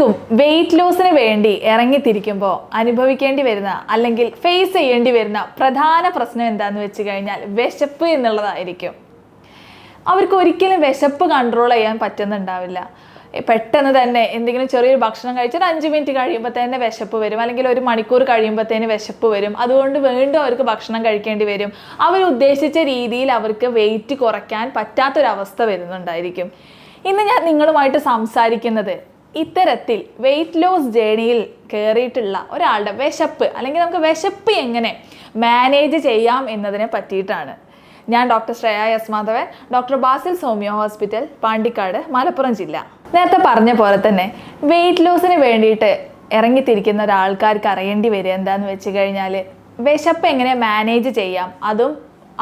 പലർക്കും വെയിറ്റ് ലോസിന് വേണ്ടി ഇറങ്ങിത്തിരിക്കുമ്പോൾ അനുഭവിക്കേണ്ടി വരുന്ന അല്ലെങ്കിൽ ഫേസ് ചെയ്യേണ്ടി വരുന്ന പ്രധാന പ്രശ്നം എന്താണെന്ന് വെച്ച് കഴിഞ്ഞാൽ വിശപ്പ് എന്നുള്ളതായിരിക്കും. അവർക്ക് ഒരിക്കലും വിശപ്പ് കൺട്രോൾ ചെയ്യാൻ പറ്റുന്നുണ്ടാവില്ല. പെട്ടെന്ന് തന്നെ എന്തെങ്കിലും ചെറിയൊരു ഭക്ഷണം കഴിച്ചാൽ അഞ്ച് മിനിറ്റ് കഴിയുമ്പോൾ തന്നെ വിശപ്പ് വരും. അല്ലെങ്കിൽ ഒരു മണിക്കൂർ കഴിയുമ്പോഴത്തേന് വിശപ്പ് വരും. അതുകൊണ്ട് വീണ്ടും അവർക്ക് ഭക്ഷണം കഴിക്കേണ്ടി വരും. അവർ ഉദ്ദേശിച്ച രീതിയിൽ അവർക്ക് വെയിറ്റ് കുറയ്ക്കാൻ പറ്റാത്തൊരവസ്ഥ വരുന്നുണ്ടായിരിക്കും. ഇന്ന് ഞാൻ നിങ്ങളുമായിട്ട് സംസാരിക്കുന്നത് ഇത്തരത്തിൽ വെയിറ്റ് ലോസ് ജേണിയിൽ കയറിയിട്ടുള്ള ഒരാളുടെ വിശപ്പ് അല്ലെങ്കിൽ നമുക്ക് വിശപ്പ് എങ്ങനെ മാനേജ് ചെയ്യാം എന്നതിനെ പറ്റിയിട്ടാണ്. ഞാൻ doctor Shreya S Madhavan doctor Basil homeo hospital Pandikkad Malappuram ജില്ല. നേരത്തെ പറഞ്ഞ പോലെ തന്നെ വെയിറ്റ് ലോസിന് വേണ്ടിയിട്ട് ഇറങ്ങിത്തിരിക്കുന്ന ഒരാൾക്കാർക്ക് അറിയേണ്ടി വരിക എന്താന്ന് വെച്ച് കഴിഞ്ഞാൽ വിശപ്പ് എങ്ങനെ മാനേജ് ചെയ്യാം അതും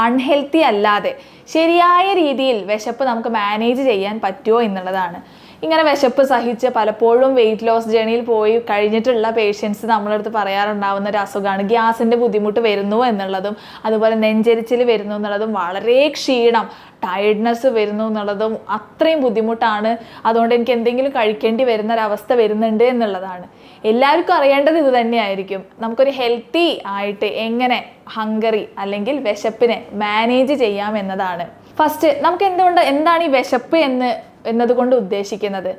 അൺഹെൽത്തി അല്ലാതെ ശരിയായ രീതിയിൽ വിശപ്പ് നമുക്ക് മാനേജ് ചെയ്യാൻ പറ്റുമോ എന്നുള്ളതാണ്. ഇങ്ങനെ വിശപ്പ് സഹിച്ച് പലപ്പോഴും വെയിറ്റ് ലോസ് ജേണിയിൽ പോയി കഴിഞ്ഞിട്ടുള്ള പേഷ്യൻസ് നമ്മളടുത്ത് പറയാറുണ്ടാവുന്ന ഒരു അസുഖമാണ്. ഗ്യാസിന്റെ ബുദ്ധിമുട്ട് വരുന്നു എന്നുള്ളതും അതുപോലെ നെഞ്ചരിച്ചിൽ വരുന്നു എന്നുള്ളതും വളരെ ക്ഷീണം ടയർഡ്നെസ് വരുന്നു എന്നുള്ളതും അത്രയും ബുദ്ധിമുട്ടാണ്. അതുകൊണ്ട് എനിക്ക് എന്തെങ്കിലും കഴിക്കേണ്ടി വരുന്ന ഒരവസ്ഥ വരുന്നുണ്ട് എന്നുള്ളതാണ്. എല്ലാവർക്കും അറിയേണ്ടത് ഇത് തന്നെയായിരിക്കും. നമുക്കൊരു ഹെൽത്തി ആയിട്ട് എങ്ങനെ ഹങ്കറി അല്ലെങ്കിൽ വിശപ്പിനെ മാനേജ് ചെയ്യാം എന്നതാണ്. ഫസ്റ്റ് നമുക്ക് എന്തുകൊണ്ട് എന്താണ് ഈ വിശപ്പ് എന്ന് എന്നതുകൊണ്ട് ഉദ്ദേശിക്കുന്നത്.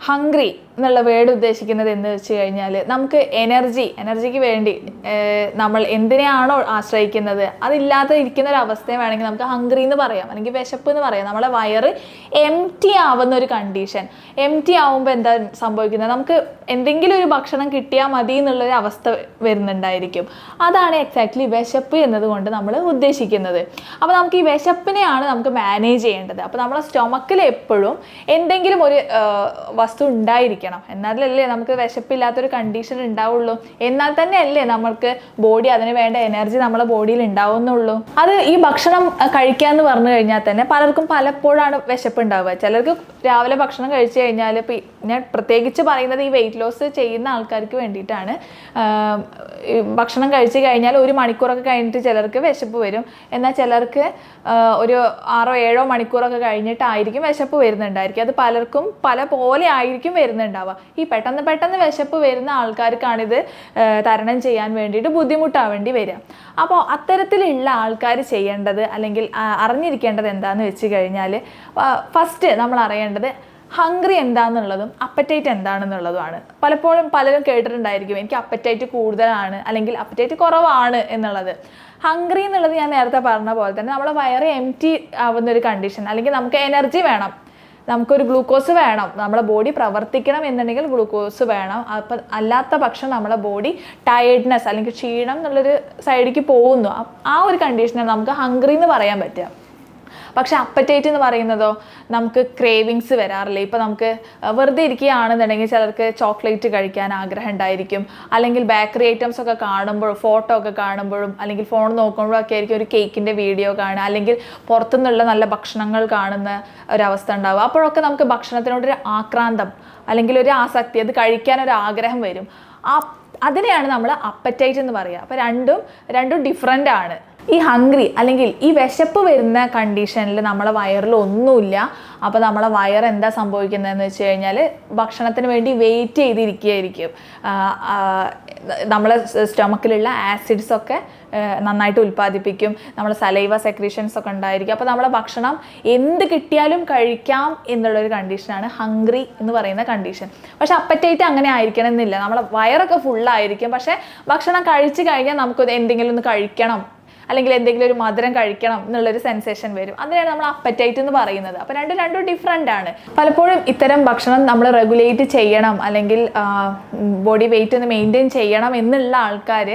ഹംഗ്രി എന്നുള്ള വേർഡ് ഉദ്ദേശിക്കുന്നത് എന്ന് വെച്ച് കഴിഞ്ഞാൽ നമുക്ക് എനർജി എനർജിക്ക് വേണ്ടി നമ്മൾ എന്തിനെയാണോ ആശ്രയിക്കുന്നത് അതില്ലാതെ ഇരിക്കുന്ന ഒരു അവസ്ഥയെ വേണമെങ്കിൽ നമുക്ക് ഹംഗ്രി എന്ന് പറയാം അല്ലെങ്കിൽ വിശപ്പ് എന്ന് പറയാം. നമ്മളെ വയറ് എം ടി ആവുന്ന ഒരു കണ്ടീഷൻ എം ടി ആവുമ്പോൾ എന്താ സംഭവിക്കുന്നത്? നമുക്ക് എന്തെങ്കിലും ഒരു ഭക്ഷണം കിട്ടിയാൽ മതി എന്നുള്ളൊരു അവസ്ഥ വരുന്നുണ്ടായിരിക്കും. അതാണ് എക്സാക്ട്ലി വിശപ്പ് എന്നതുകൊണ്ട് നമ്മൾ ഉദ്ദേശിക്കുന്നത്. അപ്പോൾ നമുക്ക് ഈ വിശപ്പിനെയാണ് നമുക്ക് മാനേജ് ചെയ്യേണ്ടത്. അപ്പോൾ നമ്മളെ സ്റ്റൊമക്കിൽ എപ്പോഴും എന്തെങ്കിലും ഒരു വസ്തു ഉണ്ടായിരിക്കണം. എന്നാലല്ലേ നമുക്ക് വിശപ്പില്ലാത്തൊരു കണ്ടീഷൻ ഉണ്ടാവുള്ളൂ. എന്നാൽ തന്നെ അല്ലേ നമ്മൾക്ക് ബോഡി അതിന് വേണ്ട എനർജി നമ്മളെ ബോഡിയിൽ ഉണ്ടാവുന്നുള്ളൂ. അത് ഈ ഭക്ഷണം കഴിക്കുക എന്ന് പറഞ്ഞു കഴിഞ്ഞാൽ തന്നെ പലർക്കും പലപ്പോഴാണ് വിശപ്പ് ഉണ്ടാവുക ചിലർക്ക് രാവിലെ ഭക്ഷണം കഴിച്ചു കഴിഞ്ഞാൽ ഞാൻ പ്രത്യേകിച്ച് പറയുന്നത് ഈ വെയിറ്റ് ലോസ് ചെയ്യുന്ന ആൾക്കാർക്ക് വേണ്ടിയിട്ടാണ്. ഭക്ഷണം കഴിച്ചു കഴിഞ്ഞാൽ ഒരു മണിക്കൂറൊക്കെ കഴിഞ്ഞിട്ട് ചിലർക്ക് വിശപ്പ് വരും. എന്നാൽ ചിലർക്ക് ഒരു ആറോ ഏഴോ മണിക്കൂറൊക്കെ കഴിഞ്ഞിട്ടായിരിക്കും വിശപ്പ് വരുന്നുണ്ടായിരിക്കും അത് പലർക്കും പല പോലെ ആയിരിക്കും വരുന്നുണ്ടാവുക. ഈ പെട്ടെന്ന് പെട്ടെന്ന് വിശപ്പ് വരുന്ന ആൾക്കാർക്കാണിത് തരണം ചെയ്യാൻ വേണ്ടിയിട്ട് ബുദ്ധിമുട്ടാവേണ്ടി വരിക. അപ്പോൾ അത്തരത്തിലുള്ള ആൾക്കാർ ചെയ്യേണ്ടത് അല്ലെങ്കിൽ അറിഞ്ഞിരിക്കേണ്ടത് എന്താണെന്ന് വെച്ച് കഴിഞ്ഞാൽ ഫസ്റ്റ് നമ്മൾ അറിയേണ്ടത് ഹംഗ്രി എന്താണെന്നുള്ളതും അപ്പറ്റൈറ്റ് എന്താണെന്നുള്ളതുമാണ്. പലപ്പോഴും പലരും കേട്ടിട്ടുണ്ടായിരിക്കും എനിക്ക് അപ്പറ്റൈറ്റ് കൂടുതലാണ് അല്ലെങ്കിൽ അപ്പറ്റൈറ്റ് കുറവാണ് എന്നുള്ളത്. ഹംഗ്രി എന്നുള്ളത് ഞാൻ നേരത്തെ പറഞ്ഞ പോലെ തന്നെ നമ്മളെ വയറ് എം ടി ആവുന്ന ഒരു കണ്ടീഷൻ അല്ലെങ്കിൽ നമുക്ക് എനർജി വേണം. നമുക്കൊരു ഗ്ലൂക്കോസ് വേണം. നമ്മുടെ ബോഡി പ്രവർത്തിക്കണം എന്നുണ്ടെങ്കിൽ ഗ്ലൂക്കോസ് വേണം. അപ്പം അല്ലാത്ത പക്ഷം നമ്മുടെ ബോഡി ടയർഡ്നെസ് അല്ലെങ്കിൽ ക്ഷീണം എന്നുള്ളൊരു സൈഡിലേക്ക് പോകുന്നു. ആ ഒരു കണ്ടീഷനെ നമുക്ക് ഹംഗ്രി എന്ന് പറയാൻ പറ്റുക. പക്ഷെ അപ്പറ്റേറ്റ് എന്ന് പറയുന്നതോ നമുക്ക് ക്രേവിങ്സ് വരാറില്ല. ഇപ്പോൾ നമുക്ക് വെറുതെ ഇരിക്കുകയാണെന്നുണ്ടെങ്കിൽ ചിലർക്ക് ചോക്ലേറ്റ് കഴിക്കാൻ ആഗ്രഹം ഉണ്ടായിരിക്കും. അല്ലെങ്കിൽ ബേക്കറി ഐറ്റംസ് ഒക്കെ കാണുമ്പോഴും ഫോട്ടോ ഒക്കെ കാണുമ്പോഴും അല്ലെങ്കിൽ ഫോൺ നോക്കുമ്പോഴും ഒക്കെ ആയിരിക്കും ഒരു കേക്കിന്റെ വീഡിയോ കാണുക. അല്ലെങ്കിൽ പുറത്തുനിന്നുള്ള നല്ല ഭക്ഷണങ്ങൾ കാണുന്ന ഒരവസ്ഥ ഉണ്ടാവുക. അപ്പോഴൊക്കെ നമുക്ക് ഭക്ഷണത്തിനോടൊരു ആക്രാന്തം അല്ലെങ്കിൽ ഒരു ആസക്തി അത് കഴിക്കാൻ ഒരു ആഗ്രഹം വരും. ആ അതിനെയാണ് നമ്മൾ അപ്പറ്റൈറ്റ് എന്ന് പറയുക. അപ്പോൾ രണ്ടും രണ്ടും ഡിഫറെന്റ് ആണ്. ഈ ഹംഗ്രി അല്ലെങ്കിൽ ഈ വിശപ്പ് വരുന്ന കണ്ടീഷനിൽ നമ്മളെ വയറിൽ ഒന്നുമില്ല. അപ്പോൾ നമ്മളെ വയർ എന്താ സംഭവിക്കുന്നതെന്ന് വെച്ച് കഴിഞ്ഞാൽ ഭക്ഷണത്തിന് വേണ്ടി വെയിറ്റ് ചെയ്തിരിക്കുകയായിരിക്കും. നമ്മളെ സ്റ്റൊമക്കിലുള്ള ആസിഡ്സൊക്കെ നന്നായിട്ട് ഉൽപ്പാദിപ്പിക്കും. നമ്മുടെ സലൈവ സെക്രീഷൻസ് ഒക്കെ ഉണ്ടായിരിക്കും. അപ്പോൾ നമ്മളെ ഭക്ഷണം എന്ത് കിട്ടിയാലും കഴിക്കാം എന്നുള്ളൊരു കണ്ടീഷനാണ് ഹംഗ്രി എന്ന് പറയുന്ന കണ്ടീഷൻ പക്ഷേ അപ്പറ്റേറ്റ് അങ്ങനെ ആയിരിക്കണം എന്നില്ല നമ്മളെ വയറൊക്കെ ഫുള്ളായിരിക്കും പക്ഷേ ഭക്ഷണം കഴിച്ച് കഴിഞ്ഞാൽ നമുക്ക് എന്തെങ്കിലും ഒന്ന് കഴിക്കണം. അല്ലെങ്കിൽ എന്തെങ്കിലും ഒരു മധുരം കഴിക്കണം എന്നുള്ളൊരു സെൻസേഷൻ വരും. അതിനാണ് നമ്മൾ അപ്പറ്റൈറ്റ് എന്ന് പറയുന്നത്. അപ്പോൾ രണ്ടും രണ്ടും ഡിഫറെന്റ് ആണ്. പലപ്പോഴും ഇത്തരം ഭക്ഷണം നമ്മൾ റെഗുലേറ്റ് ചെയ്യണം അല്ലെങ്കിൽ ബോഡി വെയിറ്റ് ഒന്ന് മെയിന്റെയിൻ ചെയ്യണം എന്നുള്ള ആൾക്കാർ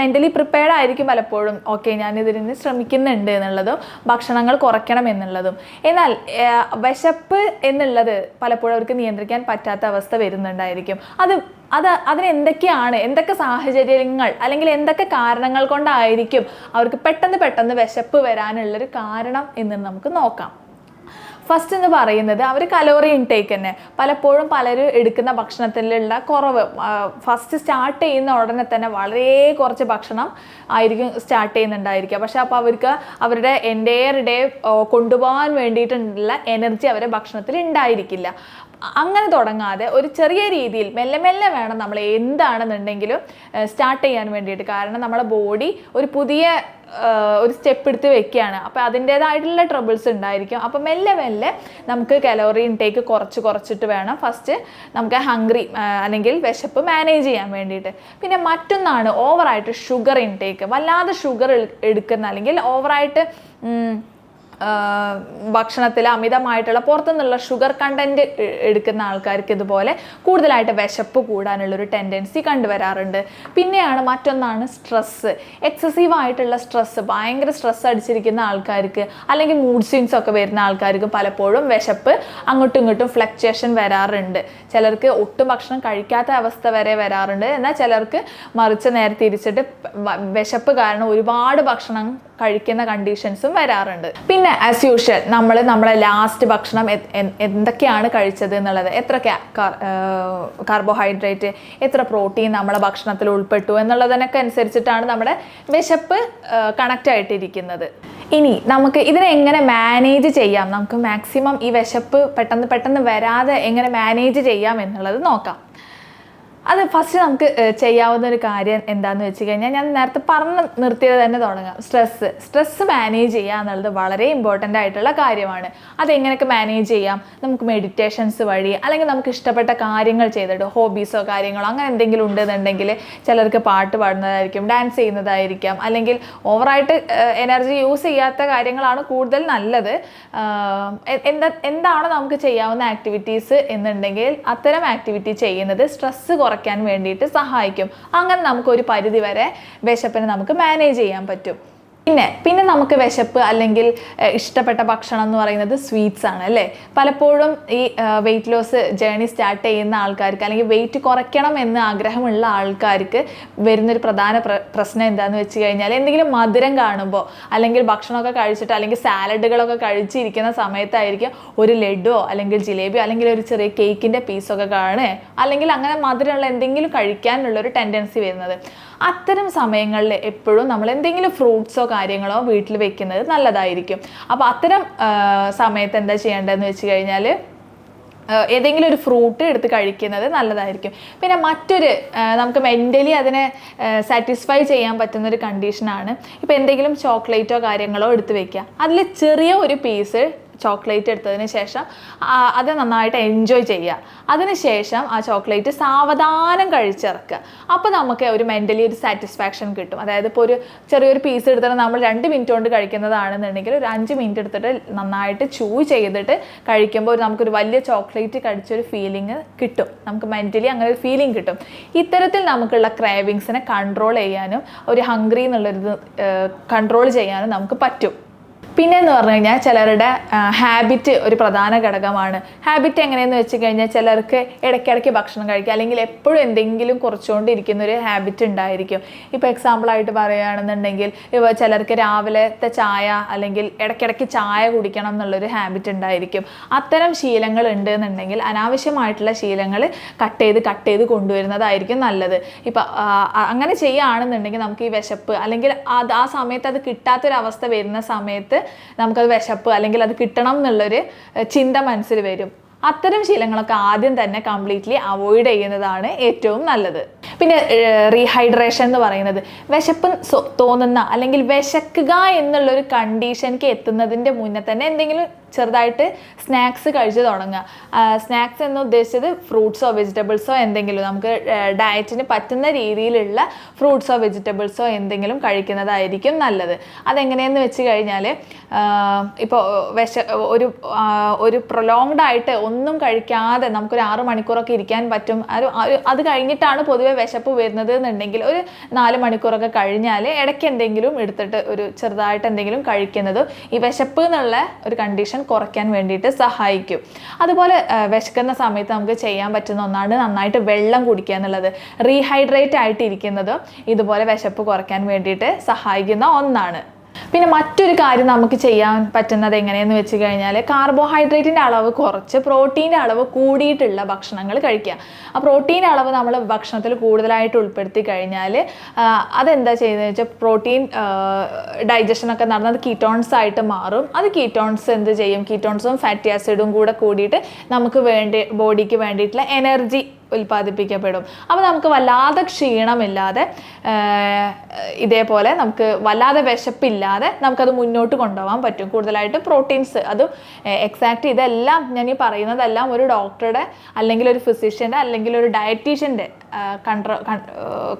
മെന്റലി പ്രിപ്പയർഡ് ആയിരിക്കും പലപ്പോഴും. ഓക്കെ ഞാൻ ഇതിന് ശ്രമിക്കുന്നുണ്ട് എന്നുള്ളതും ഭക്ഷണങ്ങൾ കുറയ്ക്കണം എന്നുള്ളതും. എന്നാൽ വിശപ്പ് എന്നുള്ളത് പലപ്പോഴും അവർക്ക് നിയന്ത്രിക്കാൻ പറ്റാത്ത അവസ്ഥ വരുന്നുണ്ടായിരിക്കും. അത് അത് അതിന് എന്തൊക്കെയാണ് എന്തൊക്കെ സാഹചര്യങ്ങൾ അല്ലെങ്കിൽ എന്തൊക്കെ കാരണങ്ങൾ കൊണ്ടായിരിക്കും അവർക്ക് പെട്ടെന്ന് പെട്ടെന്ന് വിശപ്പ് വരാനുള്ളൊരു കാരണം എന്ന് നമുക്ക് നോക്കാം. ഫസ്റ്റ് എന്ന് പറയുന്നത് അവർ കലോറി ഇൻടേക്ക് തന്നെ. പലപ്പോഴും പലരും എടുക്കുന്ന ഭക്ഷണത്തിലുള്ള കുറവ്. ഫസ്റ്റ് സ്റ്റാർട്ട് ചെയ്യുന്ന ഉടനെ തന്നെ വളരെ കുറച്ച് ഭക്ഷണം ആയിരിക്കും സ്റ്റാർട്ട് ചെയ്യുന്നുണ്ടായിരിക്കുക. പക്ഷേ അപ്പോൾ അവർക്ക് അവരുടെ എന്റെയർ ഡേ കൊണ്ടുപോകാൻ വേണ്ടിയിട്ടുള്ള എനർജി അവരുടെ ഭക്ഷണത്തിൽ ഉണ്ടായിരിക്കില്ല. അങ്ങനെ തുടങ്ങാതെ ഒരു ചെറിയ രീതിയിൽ മെല്ലെ മെല്ലെ വേണം നമ്മൾ എന്താണെന്നുണ്ടെങ്കിലും സ്റ്റാർട്ട് ചെയ്യാൻ വേണ്ടിയിട്ട്. കാരണം നമ്മുടെ ബോഡി ഒരു പുതിയ ഒരു സ്റ്റെപ്പ് എടുത്ത് വെക്കുകയാണ്. അപ്പോൾ അതിന്റേതായിട്ടുള്ള ട്രബിൾസ് ഉണ്ടായിരിക്കും. അപ്പോൾ മെല്ലെ മെല്ലെ നമുക്ക് കലോറി ഇൻടേക്ക് കുറച്ച് കുറച്ചിട്ട് വേണം. ഫസ്റ്റ് നമുക്ക് ഹംഗ്രി അല്ലെങ്കിൽ വിശപ്പ് മാനേജ് ചെയ്യാൻ വേണ്ടിയിട്ട്. പിന്നെ മറ്റൊന്നാണ് ഓവറായിട്ട് ഷുഗർ ഇൻടേക്ക് വല്ലാതെ ഷുഗർ എടുക്കുന്ന അല്ലെങ്കിൽ ഓവറായിട്ട് ഭക്ഷണത്തിൽ അമിതമായിട്ടുള്ള പുറത്തുനിന്നുള്ള ഷുഗർ കണ്ടന്റ് എടുക്കുന്ന ആൾക്കാർക്ക് ഇതുപോലെ കൂടുതലായിട്ട് വിശപ്പ് കൂടാനുള്ളൊരു ടെൻഡൻസി കണ്ടുവരാറുണ്ട്. പിന്നെയാണ് മറ്റൊന്നാണ് സ്ട്രെസ്സ് എക്സസീവ് ആയിട്ടുള്ള സ്ട്രെസ്സ് ഭയങ്കര സ്ട്രെസ് അടിച്ചിരിക്കുന്ന ആൾക്കാർക്ക് അല്ലെങ്കിൽ മൂഡ് സ്വിങ്സ് ഒക്കെ വരുന്ന ആൾക്കാർക്ക് പലപ്പോഴും വിശപ്പ് അങ്ങോട്ടും ഇങ്ങോട്ടും ഫ്ലക്ച്വേഷൻ വരാറുണ്ട്. ചിലർക്ക് ഒട്ടും ഭക്ഷണം കഴിക്കാത്ത അവസ്ഥ വരെ വരാറുണ്ട്. എന്നാൽ ചിലർക്ക് മറിച്ച് നേരെ തിരിച്ചിട്ട് വിശപ്പ് കാരണം ഒരുപാട് ഭക്ഷണം കഴിക്കുന്ന കണ്ടീഷൻസും വരാറുണ്ട്. പിന്നെ ആസ് യൂഷ്വൽ നമ്മൾ നമ്മളെ ലാസ്റ്റ് ഭക്ഷണം എന്തൊക്കെയാണ് കഴിച്ചത് എന്നുള്ളത് എത്ര കാർബോഹൈഡ്രേറ്റ് എത്ര പ്രോട്ടീൻ നമ്മളെ ഭക്ഷണത്തിൽ ഉൾപ്പെട്ടു എന്നുള്ളതിനൊക്കെ അനുസരിച്ചിട്ടാണ് നമ്മുടെ വിശപ്പ് കണക്റ്റ് ആയിട്ടിരിക്കുന്നത്. ഇനി നമുക്ക് ഇതിനെ എങ്ങനെ മാനേജ് ചെയ്യാം? നമുക്ക് മാക്സിമം ഈ വിശപ്പ് പെട്ടെന്ന് പെട്ടെന്ന് വരാതെ എങ്ങനെ മാനേജ് ചെയ്യാം എന്നുള്ളത് നോക്കാം. അത് ഫസ്റ്റ് നമുക്ക് ചെയ്യാവുന്ന ഒരു കാര്യം എന്താണെന്ന് വെച്ച് കഴിഞ്ഞാൽ ഞാൻ നേരത്തെ പറഞ്ഞ് നിർത്തിയത് തന്നെ തുടങ്ങാം. സ്ട്രെസ്സ് സ്ട്രെസ്സ് മാനേജ് ചെയ്യുക എന്നുള്ളത് വളരെ ഇമ്പോർട്ടന്റ് ആയിട്ടുള്ള കാര്യമാണ്. അതെങ്ങനെയൊക്കെ മാനേജ് ചെയ്യാം? നമുക്ക് മെഡിറ്റേഷൻസ് വഴി അല്ലെങ്കിൽ നമുക്ക് ഇഷ്ടപ്പെട്ട കാര്യങ്ങൾ ചെയ്തിട്ട് ഹോബീസോ കാര്യങ്ങളോ അങ്ങനെ എന്തെങ്കിലും ഉണ്ടെന്നുണ്ടെങ്കിൽ ചിലർക്ക് പാട്ട് പാടുന്നതായിരിക്കും ഡാൻസ് ചെയ്യുന്നതായിരിക്കാം അല്ലെങ്കിൽ ഓവറായിട്ട് എനർജി യൂസ് ചെയ്യാത്ത കാര്യങ്ങളാണ് കൂടുതൽ നല്ലത്. എന്താ എന്താണ് നമുക്ക് ചെയ്യാവുന്ന ആക്ടിവിറ്റീസ് എന്നുണ്ടെങ്കിൽ അത്തരം ആക്ടിവിറ്റി ചെയ്യുന്നത് സ്ട്രെസ്സ് കുറയ്ക്കാൻ വേണ്ടിയിട്ട് സഹായിക്കും. അങ്ങനെ നമുക്ക് ഒരു പരിധി വരെ വിശപ്പിനെ നമുക്ക് മാനേജ് ചെയ്യാൻ പറ്റും. പിന്നെ പിന്നെ നമുക്ക് വിശപ്പ് അല്ലെങ്കിൽ ഇഷ്ടപ്പെട്ട ഭക്ഷണം എന്ന് പറയുന്നത് സ്വീറ്റ്സ് ആണ് അല്ലേ? പലപ്പോഴും ഈ വെയിറ്റ് ലോസ് ജേണി സ്റ്റാർട്ട് ചെയ്യുന്ന ആൾക്കാർക്ക് അല്ലെങ്കിൽ വെയിറ്റ് കുറയ്ക്കണം എന്ന് ആഗ്രഹമുള്ള ആൾക്കാർക്ക് വരുന്നൊരു പ്രധാന പ്ര- പ്രശ്നം എന്താണെന്ന് വെച്ച് കഴിഞ്ഞാൽ എന്തെങ്കിലും മധുരം കാണുമ്പോൾ അല്ലെങ്കിൽ ഭക്ഷണമൊക്കെ കഴിച്ചിട്ട് അല്ലെങ്കിൽ സാലഡുകളൊക്കെ കഴിച്ചിരിക്കുന്ന സമയത്തായിരിക്കും ഒരു ലഡുവോ അല്ലെങ്കിൽ ജിലേബിയോ അല്ലെങ്കിൽ ഒരു ചെറിയ കേക്കിന്റെ പീസൊക്കെ കാണുക. അല്ലെങ്കിൽ അങ്ങനെ മധുരമുള്ള എന്തെങ്കിലും കഴിക്കാനുള്ള ഒരു ടെൻഡൻസി വരുന്നത്. അത്തരം സമയങ്ങളിൽ എപ്പോഴും നമ്മൾ എന്തെങ്കിലും ഫ്രൂട്ട്സോ കാര്യങ്ങളോ വീട്ടിൽ വെക്കുന്നത് നല്ലതായിരിക്കും. അപ്പോൾ അത്തരം സമയത്ത് എന്താ ചെയ്യേണ്ടതെന്ന് വെച്ച് കഴിഞ്ഞാൽ ഏതെങ്കിലും ഒരു ഫ്രൂട്ട് എടുത്ത് കഴിക്കുന്നത് നല്ലതായിരിക്കും. പിന്നെ മറ്റൊരു നമുക്ക് മെന്റലി അതിനെ സാറ്റിസ്ഫൈ ചെയ്യാൻ പറ്റുന്നൊരു കണ്ടീഷനാണ് ഇപ്പോൾ എന്തെങ്കിലും ചോക്ലേറ്റോ കാര്യങ്ങളോ എടുത്ത് വെക്കുക. അതിൽ ചെറിയ ഒരു പീസ് ചോക്ലേറ്റ് എടുത്തതിന് ശേഷം അത് നന്നായിട്ട് എൻജോയ് ചെയ്യുക. അതിനുശേഷം ആ ചോക്ലേറ്റ് സാവധാനം കഴിച്ചിറക്കുക. അപ്പോൾ നമുക്ക് ഒരു മെന്റലി ഒരു സാറ്റിസ്ഫാക്ഷൻ കിട്ടും. അതായത് ഇപ്പോൾ ഒരു ചെറിയൊരു പീസ് എടുത്തിട്ട് നമ്മൾ രണ്ട് മിനിറ്റ് കൊണ്ട് കഴിക്കുന്നതാണെന്നുണ്ടെങ്കിൽ ഒരു അഞ്ച് മിനിറ്റ് എടുത്തിട്ട് നന്നായിട്ട് ചൂ ചെയ്തിട്ട് കഴിക്കുമ്പോൾ നമുക്കൊരു വലിയ ചോക്ലേറ്റ് കഴിച്ചൊരു ഫീലിംഗ് കിട്ടും. നമുക്ക് മെന്റലി അങ്ങനെ ഒരു ഫീലിംഗ് കിട്ടും. ഇത്തരത്തിൽ നമുക്കുള്ള ക്രേവിങ്സിനെ കൺട്രോൾ ചെയ്യാനും ഒരു ഹംഗ്രി എന്നുള്ളൊരു കൺട്രോൾ ചെയ്യാനും നമുക്ക് പറ്റും. പിന്നെ എന്ന് പറഞ്ഞു കഴിഞ്ഞാൽ ചിലരുടെ ഹാബിറ്റ് ഒരു പ്രധാന ഘടകമാണ്. ഹാബിറ്റ് എങ്ങനെയെന്ന് വെച്ച് കഴിഞ്ഞാൽ ചിലർക്ക് ഇടയ്ക്കിടയ്ക്ക് ഭക്ഷണം കഴിക്കുക അല്ലെങ്കിൽ എപ്പോഴും എന്തെങ്കിലും കുറച്ചുകൊണ്ടിരിക്കുന്ന ഒരു ഹാബിറ്റ് ഉണ്ടായിരിക്കും ഇപ്പോൾ എക്സാമ്പിളായിട്ട് പറയുകയാണെന്നുണ്ടെങ്കിൽ ഇപ്പോൾ ചിലർക്ക് രാവിലത്തെ ചായ അല്ലെങ്കിൽ ഇടയ്ക്കിടയ്ക്ക് ചായ കുടിക്കണം എന്നുള്ളൊരു ഹാബിറ്റ് ഉണ്ടായിരിക്കും. അത്തരം ശീലങ്ങൾ ഉണ്ട് എന്നുണ്ടെങ്കിൽ അനാവശ്യമായിട്ടുള്ള ശീലങ്ങൾ കട്ട് ചെയ്ത് കട്ട് ചെയ്ത് കൊണ്ടുവരുന്നതായിരിക്കും നല്ലത്. ഇപ്പം അങ്ങനെ ചെയ്യുകയാണെന്നുണ്ടെങ്കിൽ നമുക്ക് ഈ വിശപ്പ് അല്ലെങ്കിൽ അത് ആ സമയത്ത് അത് കിട്ടാത്തൊരവസ്ഥ വരുന്ന സമയത്ത് നമുക്കത് വിശപ്പ് അല്ലെങ്കിൽ അത് കിട്ടണം എന്നുള്ളൊരു ചിന്ത മനസ്സിൽ വരും. അത്തരം ശീലങ്ങളൊക്കെ ആദ്യം തന്നെ കംപ്ലീറ്റ്ലി അവോയ്ഡ് ചെയ്യുന്നതാണ് ഏറ്റവും നല്ലത്. പിന്നെ റീഹൈഡ്രേഷൻ എന്ന് പറയുന്നത് വിശപ്പ് തോന്നുന്ന അല്ലെങ്കിൽ വിശക്കുക എന്നുള്ളൊരു കണ്ടീഷനിക്ക് എത്തുന്നതിന്റെ മുന്നേ തന്നെ എന്തെങ്കിലും ചെറുതായിട്ട് സ്നാക്സ് കഴിച്ച് തുടങ്ങുക. സ്നാക്സ് എന്ന് ഉദ്ദേശിച്ചത് ഫ്രൂട്ട്സോ വെജിറ്റബിൾസോ എന്തെങ്കിലും നമുക്ക് ഡയറ്റിന് പറ്റുന്ന രീതിയിലുള്ള ഫ്രൂട്ട്സോ വെജിറ്റബിൾസോ എന്തെങ്കിലും കഴിക്കുന്നതായിരിക്കും നല്ലത്. അതെങ്ങനെയെന്ന് വെച്ച് കഴിഞ്ഞാൽ ഇപ്പോൾ വിശ ഒരു ഒരു പ്രൊലോങ്ഡ് ആയിട്ട് ഒന്നും കഴിക്കാതെ നമുക്കൊരു ആറ് മണിക്കൂറൊക്കെ ഇരിക്കാൻ പറ്റും. ഒരു അത് കഴിഞ്ഞിട്ടാണ് പൊതുവെ വിശപ്പ് വരുന്നത് എന്നുണ്ടെങ്കിൽ ഒരു നാല് മണിക്കൂറൊക്കെ കഴിഞ്ഞാൽ ഇടയ്ക്ക് എന്തെങ്കിലും എടുത്തിട്ട് ഒരു ചെറുതായിട്ട് എന്തെങ്കിലും കഴിക്കുന്നതും ഈ വിശപ്പ് എന്നുള്ള ഒരു കണ്ടീഷൻ കുറയ്ക്കാൻ വേണ്ടിയിട്ട് സഹായിക്കും. അതുപോലെ വിശക്കുന്ന സമയത്ത് നമുക്ക് ചെയ്യാൻ പറ്റുന്ന ഒന്നാണ് നന്നായിട്ട് വെള്ളം കുടിക്കുക എന്നുള്ളത്. റീഹൈഡ്രേറ്റ് ആയിട്ട് ഇരിക്കുന്നതും ഇതുപോലെ വിശപ്പ് കുറയ്ക്കാൻ വേണ്ടിയിട്ട് സഹായിക്കുന്ന ഒന്നാണ്. പിന്നെ മറ്റൊരു കാര്യം നമുക്ക് ചെയ്യാൻ പറ്റുന്നത് എങ്ങനെയെന്ന് വെച്ച് കഴിഞ്ഞാൽ കാർബോഹൈഡ്രേറ്റിന്റെ അളവ് കുറച്ച് പ്രോട്ടീന്റെ അളവ് കൂടിയിട്ടുള്ള ഭക്ഷണങ്ങൾ കഴിക്കുക. ആ പ്രോട്ടീൻ അളവ് നമ്മൾ ഭക്ഷണത്തിൽ കൂടുതലായിട്ട് ഉൾപ്പെടുത്തി കഴിഞ്ഞാൽ അതെന്താ ചെയ്യുന്നത് വെച്ചാൽ പ്രോട്ടീൻ ഡൈജഷനൊക്കെ നടന്നത് കീറ്റോൺസ് ആയിട്ട് മാറും. അത് കീറ്റോൺസ് എന്ത് ചെയ്യും? കീറ്റോൺസും ഫാറ്റി ആസിഡും കൂടെ കൂടിയിട്ട് നമുക്ക് വേണ്ടി ബോഡിക്ക് വേണ്ടിയിട്ടുള്ള എനർജി ഉൽപ്പാദിപ്പിക്കപ്പെടും. അപ്പോൾ നമുക്ക് വല്ലാതെ ക്ഷീണമില്ലാതെ ഇതേപോലെ നമുക്ക് വല്ലാതെ വിശപ്പില്ലാതെ നമുക്കത് മുന്നോട്ട് കൊണ്ടുപോകാൻ പറ്റും. കൂടുതലായിട്ട് പ്രോട്ടീൻസ് അത് എക്സാക്റ്റ് ഇതെല്ലാം ഞാൻ ഈ പറയുന്നതെല്ലാം ഒരു ഡോക്ടറുടെ അല്ലെങ്കിൽ ഒരു ഫിസിഷ്യന്റെ അല്ലെങ്കിൽ ഒരു ഡയറ്റീഷ്യന്റെ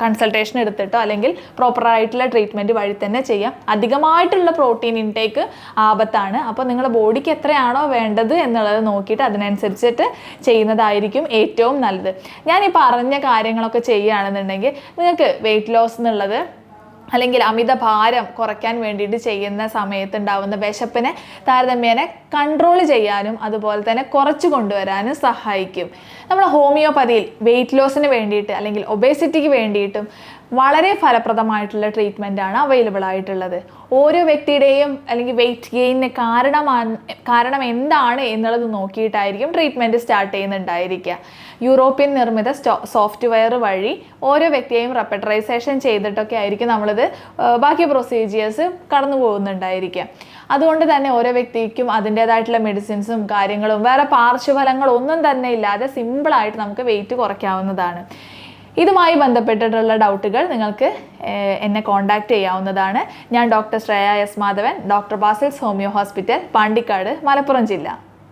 കൺസൾട്ടേഷൻ എടുത്തിട്ടോ അല്ലെങ്കിൽ പ്രോപ്പറായിട്ടുള്ള ട്രീറ്റ്മെന്റ് വഴി തന്നെ ചെയ്യാം. അധികമായിട്ടുള്ള പ്രോട്ടീൻ ഇൻടേക്ക് ആപത്താണ്. അപ്പോൾ നിങ്ങളുടെ ബോഡിക്ക് എത്രയാണോ വേണ്ടത് എന്നുള്ളത് നോക്കിയിട്ട് അതിനനുസരിച്ചിട്ട് ചെയ്യുന്നതായിരിക്കും ഏറ്റവും നല്ലത്. ഞാൻ ഈ പറഞ്ഞ കാര്യങ്ങളൊക്കെ ചെയ്യുകയാണെന്നുണ്ടെങ്കിൽ നിങ്ങൾക്ക് വെയിറ്റ് ലോസ് എന്നുള്ളത് അല്ലെങ്കിൽ അമിത ഭാരം കുറയ്ക്കാൻ വേണ്ടിയിട്ട് ചെയ്യുന്ന സമയത്ത് ഉണ്ടാവുന്ന വിശപ്പിനെ താരതമ്യേന കൺട്രോൾ ചെയ്യാനും അതുപോലെ തന്നെ കുറച്ച് കൊണ്ടുവരാനും സഹായിക്കും. നമ്മൾ ഹോമിയോപ്പതിയിൽ വെയിറ്റ് ലോസിന് വേണ്ടിയിട്ട് അല്ലെങ്കിൽ ഒബേസിറ്റിക്ക് വേണ്ടിയിട്ടും വളരെ ഫലപ്രദമായിട്ടുള്ള ട്രീറ്റ്മെന്റ് ആണ് അവൈലബിൾ ആയിട്ടുള്ളത്. ഓരോ വ്യക്തിയുടെയും അല്ലെങ്കിൽ വെയിറ്റ് ഗെയിനിന് കാരണമാണ് കാരണം എന്താണ് എന്നുള്ളത് നോക്കിയിട്ടായിരിക്കും ട്രീറ്റ്മെന്റ് സ്റ്റാർട്ട് ചെയ്യുന്നുണ്ടായിരിക്കുക. യൂറോപ്യൻ നിർമ്മിത സോഫ്റ്റ്വെയർ വഴി ഓരോ വ്യക്തിയെയും റെപ്പറ്ററൈസേഷൻ ചെയ്തിട്ടൊക്കെ ആയിരിക്കും നമ്മളിത് ബാക്കി പ്രൊസീജിയേഴ്സ് കടന്നു പോകുന്നുണ്ടായിരിക്കുക. അതുകൊണ്ട് തന്നെ ഓരോ വ്യക്തിക്കും അതിന്റേതായിട്ടുള്ള മെഡിസിൻസും കാര്യങ്ങളും വേറെ പാർശ്വഫലങ്ങളൊന്നും തന്നെ ഇല്ലാതെ സിമ്പിളായിട്ട് നമുക്ക് വെയിറ്റ് കുറയ്ക്കാവുന്നതാണ്. ഇതുമായി ബന്ധപ്പെട്ടിട്ടുള്ള ഡൗട്ടുകൾ നിങ്ങൾക്ക് എന്നെ കോൺടാക്റ്റ് ചെയ്യാവുന്നതാണ്. ഞാൻ doctor Shreya S Madhavan doctor Basil's homeo hospital Pandikkad Malappuram ജില്ല.